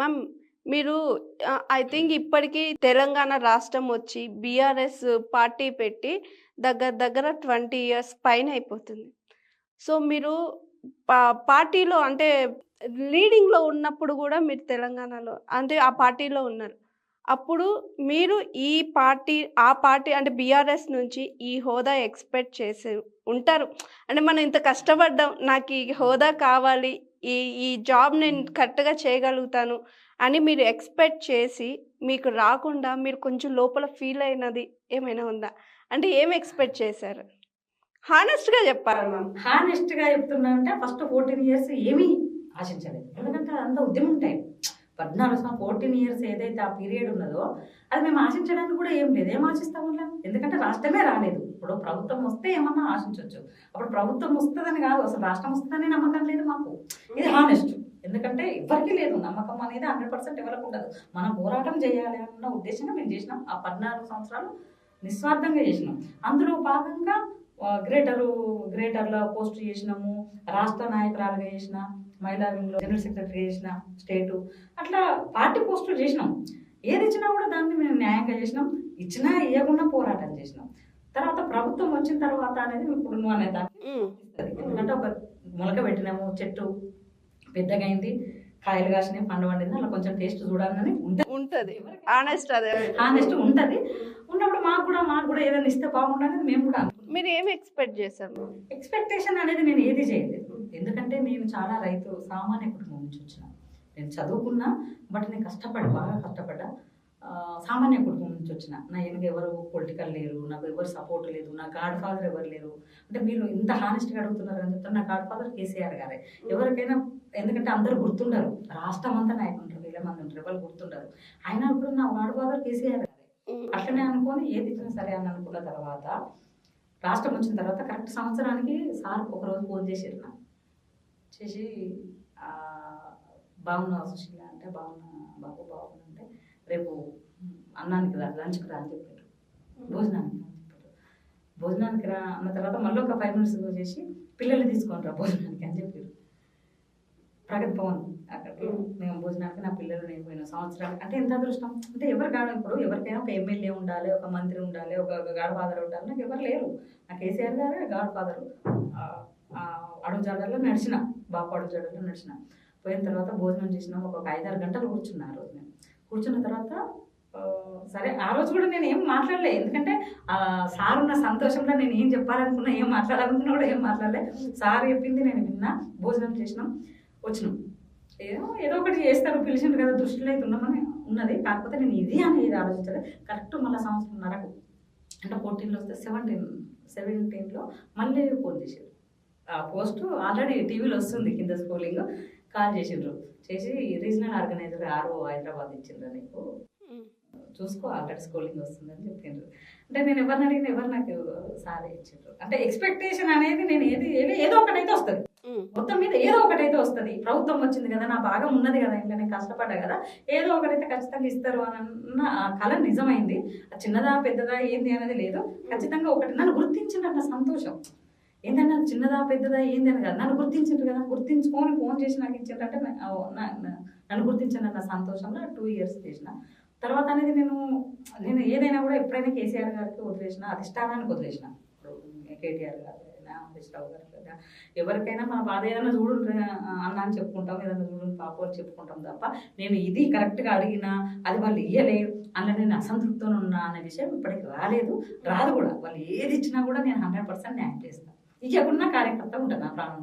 Ma'am మీరు I think ఇప్పటికీ తెలంగాణ రాష్ట్రం వచ్చి బీఆర్ఎస్ పార్టీ పెట్టి దగ్గర దగ్గర ట్వంటీ ఇయర్స్ పైన అయిపోతుంది. సో మీరు పా- పార్టీలో అంటే లీడింగ్లో ఉన్నప్పుడు కూడా మీరు తెలంగాణలో అంటే ఆ పార్టీలో ఉన్నారు. అప్పుడు మీరు ఈ పార్టీ ఆ పార్టీ అంటే బీఆర్ఎస్ నుంచి ఈ హోదా ఎక్స్పెక్ట్ చేసి ఉంటారు. అంటే మనం ఇంత కష్టపడ్డాం నాకు ఈ హోదా కావాలి ఈ ఈ జాబ్ నేను కరెక్ట్గా చేయగలుగుతాను అని మీరు ఎక్స్పెక్ట్ చేసి మీకు రాకుండా మీరు కొంచెం లోపల ఫీల్ అయినది ఏమైనా ఉందా? అంటే ఏం ఎక్స్పెక్ట్ చేశారు? హానెస్ట్గా చెప్పాలి మ్యామ్? హానెస్ట్గా చెప్తున్నా అంటే ఫస్ట్ ఫోర్టీన్ ఇయర్స్ ఏమీ ఆశించలేదు. ఎందుకంటే అదంతా ఉద్యమం టైం పద్నాలుగు సంవత్సరం ఫోర్టీన్ ఇయర్స్ ఏదైతే ఆ పీరియడ్ ఉన్నదో అది మేము ఆశించడానికి కూడా ఏం లేదు. ఏం ఆశిస్తాం వల్ల ఎందుకంటే రాష్ట్రమే రాలేదు. ఇప్పుడు ప్రభుత్వం వస్తే ఏమన్నా ఆశించవచ్చు అప్పుడు ప్రభుత్వం వస్తుందని కాదు. అసలు రాష్ట్రం వస్తుందని నమ్మకం లేదు మాకు. ఇది హానెస్ట్ ఎందుకంటే ఎవరికి లేదు. నమ్మకం అనేది హండ్రెడ్ పర్సెంట్ ఎవరికి ఉండదు. మనం పోరాటం చేయాలి అన్న ఉద్దేశంగా మేము చేసినాం. ఆ పద్నాలుగు సంవత్సరాలు నిస్వార్థంగా చేసినాం. అందులో భాగంగా గ్రేటరు గ్రేటర్లో పోస్ట్ చేసినాము రాష్ట్ర నాయకురాలుగా చేసిన మహిళా వింగ్లో జనరల్ సెక్రటరీ చేసిన స్టేటు. అట్లా పార్టీ పోస్టులు చేసినాం. ఏది ఇచ్చినా కూడా దాన్ని మేము న్యాయంగా చేసినాం. ఇచ్చినా ఇవ్వకుండా పోరాటం చేసినాం. తర్వాత ప్రభుత్వం వచ్చిన తర్వాత అనేది ఇప్పుడు నువ్వు అనే దాన్ని. ఎందుకంటే ఒక మొలక పెట్టినాము చెట్టు పెద్దగా అయింది కాయలు కాసినాయి పండు పండింది అలా కొంచెం టేస్ట్ చూడాలని ఉంటుంది. ఉంటది. ఆనెస్ట్ అదే. ఉంటది. ఉన్నప్పుడు మాకు కూడా మాకు కూడా ఏదైనా ఇస్తే బాగుండనేది మేము కూడా. మీరు ఏం ఎక్స్పెక్ట్ చేశారు? ఎక్స్పెక్టేషన్ అనేది నేను ఏది చేయలేదు. ఎందుకంటే నేను చాలా రైతు సామాన్య కుటుంబం నుంచి వచ్చిన. నేను చదువుకున్నా బట్ నేను కష్టపడి బాగా కష్టపడ్డా. సామాన్య కుటుంబం నుంచి వచ్చిన. నా వెనక ఎవరు పొలిటికల్ లేరు నాకు ఎవరు సపోర్ట్ లేదు నా గాడ్ ఫాదర్ ఎవరు లేరు. అంటే మీరు ఇంత హానెస్ట్గా అడుగుతున్నారు అని చెప్తారు నా గాడ్ ఫాదర్ కేసీఆర్ గారే. ఎవరికైనా ఎందుకంటే అందరూ గుర్తుండరు. రాష్ట్రం అంతా నాయకులు ఉంటారు వేల మంది ఉంటారు ఎవరు గుర్తుండరు. అయినా ఇప్పుడు నా గాడ్ ఫాదర్ కేసీఆర్ గారే. అట్లనే అనుకొని ఏది ఇచ్చినా సరే అని అనుకున్న తర్వాత రాష్ట్రం వచ్చిన తర్వాత కరెక్ట్ సంవత్సరానికి సార్ ఒకరోజు ఫోన్ చేసారు నాకు. చేసి బాగున్నావు సుశీల అంటే బాగున్నా బాబు బాగున్నా అంటే రేపు అన్నానికి రా లంచ్కి రా అని చెప్పారు. భోజనానికి రా అని చెప్పారు. భోజనానికి రా అన్న తర్వాత మళ్ళీ ఒక ఫైవ్ మినిట్స్ చేసి పిల్లల్ని తీసుకొని రా భోజనానికి అని చెప్పారు. ప్రగతి భవన్ అక్కడ. మేము నా పిల్లలు నేను పోయిన సంవత్సరాలు. అంటే ఎంత అదృష్టం? అంటే ఎవరు కాదు ఇప్పుడు ఎవరికైనా ఒక ఎమ్మెల్యే ఉండాలి ఒక మంత్రి ఉండాలి ఒక గాడ్ ఫాదర్ ఉండాలి. నాకు ఎవరు లేరు. నా కేసీఆర్ గారు గాడ్ ఫాదర్ అడుగు జాడల్లో నడిచిన బాపు అడుగు జాడల్లో నడిచిన. పోయిన తర్వాత భోజనం చేసినాం. ఒక ఐదారు గంటలు కూర్చున్నా ఆ రోజు నేను. కూర్చున్న తర్వాత సరే ఆ రోజు కూడా నేను ఏం మాట్లాడలే. ఎందుకంటే సార్ ఉన్న సంతోషంలో నేను ఏం చెప్పాలనుకున్నా ఏం మాట్లాడాలనుకున్నా కూడా ఏం మాట్లాడలే. సార్ చెప్పింది నేను విన్నా. భోజనం చేసినాం. వచ్చినాం. ఏదో ఏదో ఒకటి చేస్తారు పిలిచిండ్రు కదా దృష్టిలో అయితే ఉన్నామని ఉన్నది. కాకపోతే నేను ఇది అని ఇది ఆలోచించలేదు. కరెక్ట్ మళ్ళీ సంవత్సరంన్నరకు అంటే ఫోర్టీన్లో వస్తే సెవెంటీన్ సెవెంటీన్లో మళ్ళీ ఫోన్ చేశారు ఆ పోస్ట్ ఆల్రెడీ టీవీలో వస్తుంది కింద స్క్రోలింగ్ కాల్ చేసిండ్రు. చేసి రీజనల్ ఆర్గనైజర్ ఆర్ఓ హైదరాబాద్ ఇచ్చిండ్రు నీకు? చూసుకో ఆల్రెడీ స్కూలింగ్ వస్తుందని చెప్పిండ్రు. అంటే నేను ఎవరిని అడిగిన ఎవరు నాకు సారే ఇచ్చిండ్రు. అంటే ఎక్స్పెక్టేషన్ అనేది నేను ఏది ఏది- ఏదో ఒకటైతే వస్తుంది. మొత్తం మీద ఏదో ఒకటైతే వస్తుంది. ప్రభుత్వం వచ్చింది కదా నా భాగం ఉన్నది కదా ఇంకా నేను కష్టపడ్డా కదా ఏదో ఒకటైతే ఖచ్చితంగా ఇస్తారు అని అన్న ఆ కళ నిజమైంది. ఆ చిన్నదా పెద్దదా ఏంది అనేది లేదు. ఖచ్చితంగా ఒకటి నన్ను గుర్తించిండ్రు సంతోషం. ఏంటంటే చిన్నదా పెద్దదా ఏంది అని కదా. నన్ను గుర్తించారు కదా గుర్తించుకొని ఫోన్ చేసి నాకు ఇచ్చారంటే నా- నా- నన్ను గుర్తించిన సంతోషంలో టూ ఇయర్స్ చేసిన. తర్వాత అనేది నేను నేను ఏదైనా కూడా ఎప్పుడైనా కేసీఆర్ గారికి వదిలేసిన అధిష్టానానికి వదిలేసిన. ఇప్పుడు కేటీఆర్ గారు. అయినా గారు ఎవరికైనా మన బాధ ఏదైనా చూడు అన్న అని చెప్పుకుంటాం ఏదైనా చూడు పాప అని చెప్పుకుంటాం తప్ప నేను ఇది కరెక్ట్గా అడిగినా అది వాళ్ళు ఇయ్యలే అందులో నేను అసంతృప్తితో ఉన్నా అనే విషయం ఇప్పటికి రాలేదు. రాదు కూడా. వాళ్ళు ఏది ఇచ్చినా కూడా నేను హండ్రెడ్ పర్సెంట్ న్యాయం చేస్తాను ఇవ్వకుండా కార్యకర్త ఉంటుంది నా ప్రాణం